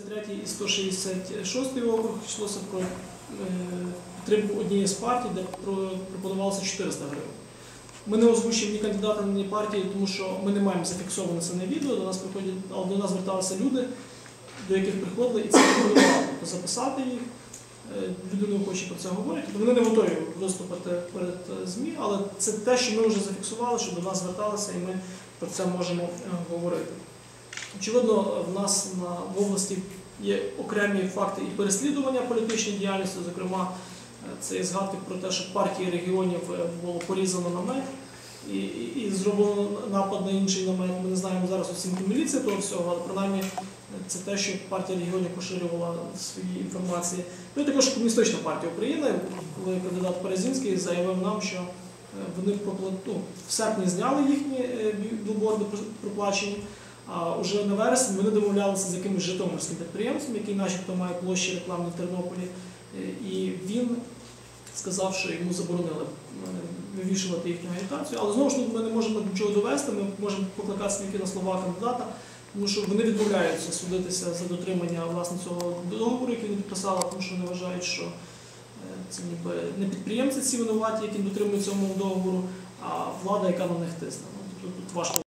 163 і 166 округ йшлося про е, підтримку однієї з партій, де пропонувалося 400 гривень. Ми не озвучили ні кандидата, ні партії, тому що ми не маємо зафіксоване це на відео. До нас приходять, але до нас зверталися люди, до яких приходили, і це пропонували записати їх. Е, Люди не хочуть про це говорити. Вони не готові виступити перед е, ЗМІ, але це те, що ми вже зафіксували, що до нас зверталися, і ми про це можемо говорити. Очевидно, в нас на в області є окремі факти і переслідування політичної діяльності, зокрема, е, це є згадки про те, що партії регіонів е, було порізано намет і, і, і зроблено напад на інший намет. Ми не знаємо зараз оцінки міліції того всього, але принаймні е, це те, що партія регіонів поширювала свої інформації. Ну і також Комуністична партія України, коли кандидат Березінський заявив нам, що вони ну, в серпні зняли їхні бі- білборди проплачені. А вже на вересень вони домовлялися з якимось житомирським підприємцем, який начебто має площі рекламні в Тернополі. Е, І він сказав, що йому заборонили е, вивішувати їхню агітацію. Але знову ж таки ми не можемо нічого довести, ми можемо покликатися тільки на слова кандидата, тому що вони відмовляються судитися за дотримання власне цього договору, який вони підписали, тому що вони вважають, що е, це ніби не підприємці ці винуваті, які дотримуються цього договору, а влада, яка на них тисне. Ну, тут важко